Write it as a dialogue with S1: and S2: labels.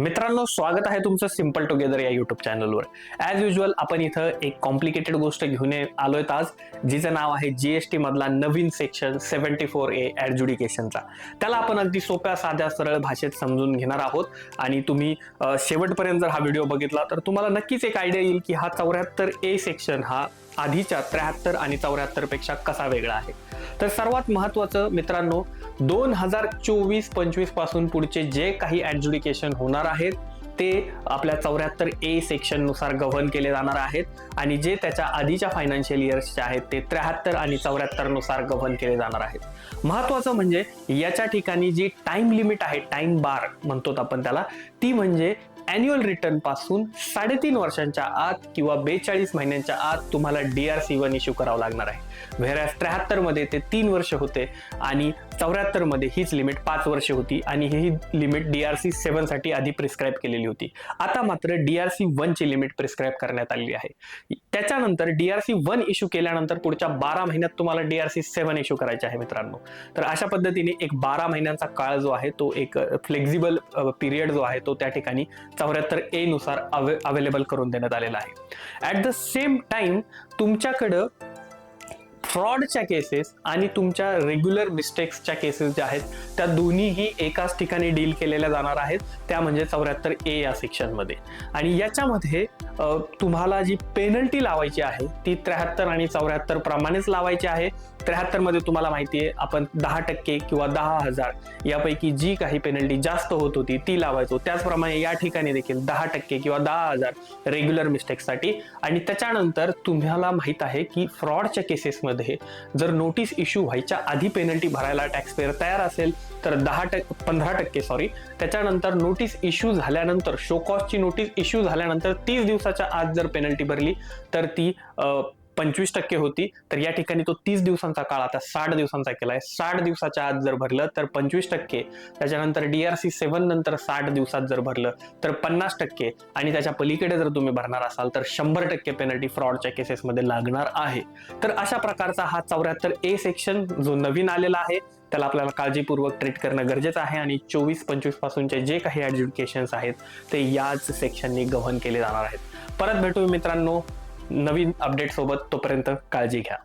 S1: मित्रांनो स्वागत आहे तुमचं सिंपल टुगेदर या युट्यूब चॅनलवर ॲज युजल आपण इथं एक कॉम्प्लिकेटेड गोष्ट घेऊन आलोय आज जिचं नाव आहे जीएसटी मधला नवीन सेक्शन सेव्हन्टी फोर ए ॲडज्युडिकेशनचा त्याला आपण अगदी सोप्या साध्या सरळ भाषेत समजून घेणार आहोत. आणि तुम्ही शेवटपर्यंत जर हा व्हिडिओ बघितला तर तुम्हाला नक्कीच एक आयडिया येईल की हा चौऱ्याहत्तर ए सेक्शन हा आधीच्या त्र्याहत्तर आणि चौऱ्याहत्तरपेक्षा कसा वेगळा आहे? तर सर्वात महत्वाचं मित्रांनो दोन हजार चोवीस पंचवीसपासून पुढचे जे काही ऍडज्युडिकेशन होणार आहेत ते आपल्या चौऱ्याहत्तर ए सेक्शननुसार गव्हर्न केले जाणार आहेत. आणि जे त्याच्या आधीच्या फायनान्शियल इयर्सचे आहेत ते त्र्याहत्तर आणि चौऱ्याहत्तरनुसार गव्हर्न केले जाणार आहेत. महत्वाचं म्हणजे याच्या ठिकाणी जी टाइम लिमिट आहे टाइम बार म्हणतो आपण त्याला ती म्हणजे अॅन्युअल रिटर्नपासून साडेतीन वर्षांच्या आत किंवा बेचाळीस महिन्यांच्या आत तुम्हाला D R C one issue करावं लागणार आहे. व्हेरॅस त्र्याहत्तरमध्ये ते तीन वर्ष होते आणि चौऱ्याहत्तरमध्ये हीच लिमिट पाच वर्ष होती आणि ही लिमिट डीआरसी सेव्हनसाठी आधी प्रिस्क्राईब केलेली होती. आता मात्र डीआरसी वन ची लिमिट प्रिस्क्राईब करण्यात आलेली आहे. त्याच्यानंतर डीआरसी वन इश्यू केल्यानंतर पुढच्या बारा महिन्यात तुम्हाला डीआरसी सेव्हन इश्यू करायचे आहे मित्रांनो. तर अशा पद्धतीने एक बारा महिन्यांचा काळ जो आहे तो एक फ्लेक्झिबल पिरियड जो आहे तो त्या ठिकाणी चौऱ्याहत्तर ए नुसार अवेलेबल करून देण्यात आलेला आहे. ऍट द सेम टाइम तुमच्याकडं फ्रॉडच्या केसेस आणि तुमच्या रेग्युलर मिस्टेक्सच्या केसेस ज्या आहेत त्या दोन्हीही एकाच ठिकाणी डील केलेल्या जाणार आहेत. त्या म्हणजे चौऱ्याहत्तर ए या सेक्शनमध्ये. आणि याच्यामध्ये तुम्हाला जी पेनल्टी लावायची आहे ती त्र्याहत्तर आणि चौऱ्याहत्तर प्रमाणेच लावायची आहे. त्र्याहत्तरमध्ये तुम्हाला माहिती आहे आपण दहा टक्के किंवा दहा हजार यापैकी जी काही पेनल्टी जास्त होत होती ती लावायचो. त्याचप्रमाणे या ठिकाणी देखील दहा टक्के किंवा दहा हजार रेग्युलर मिस्टेकसाठी आणि त्याच्यानंतर तुम्हाला माहीत आहे की फ्रॉडच्या केसेसमध्ये जर नोटीस इश्यू व्हायच्या आधी पेनल्टी भरायला टॅक्सपेअर तयार असेल तर दहा टक्के पंधरा टक्के सॉरी त्याच्यानंतर नोटीस इश्यू झाल्यानंतर शो कॉस्टची नोटीस इश्यू झाल्यानंतर तीस दिवसाच्या आत जर पेनल्टी भरली तर ती अ, पंचवीस टक्के होती तर या ठिकाणी तो तीस दिवसांचा काळ आता साठ दिवसांचा केला आहे साठ दिवसाच्या आत जर भरलं तर पंचवीस टक्के त्याच्यानंतर डीआरसी सेव्हन नंतर साठ दिवसात जर भरलं तर पन्नास टक्के आणि त्याच्या पलीकडे जर तुम्ही भरणार असाल तर शंभर टक्के पेनल्टी फ्रॉडच्या केसेसमध्ये लागणार आहे. तर अशा प्रकारचा हा चौऱ्याहत्तर ए सेक्शन जो नवीन आलेला आहे त्याला आपल्याला काळजीपूर्वक ट्रीट करणं गरजेचं आहे आणि चोवीस पंचवीस पासूनचे जे काही ॲज्युकेशन्स आहेत ते याच सेक्शननी गव्हर्न केले जाणार आहेत. परत भेटू मित्रांनो. नवीन अपडेट सोबत तोपर्यंत काळजी घ्या.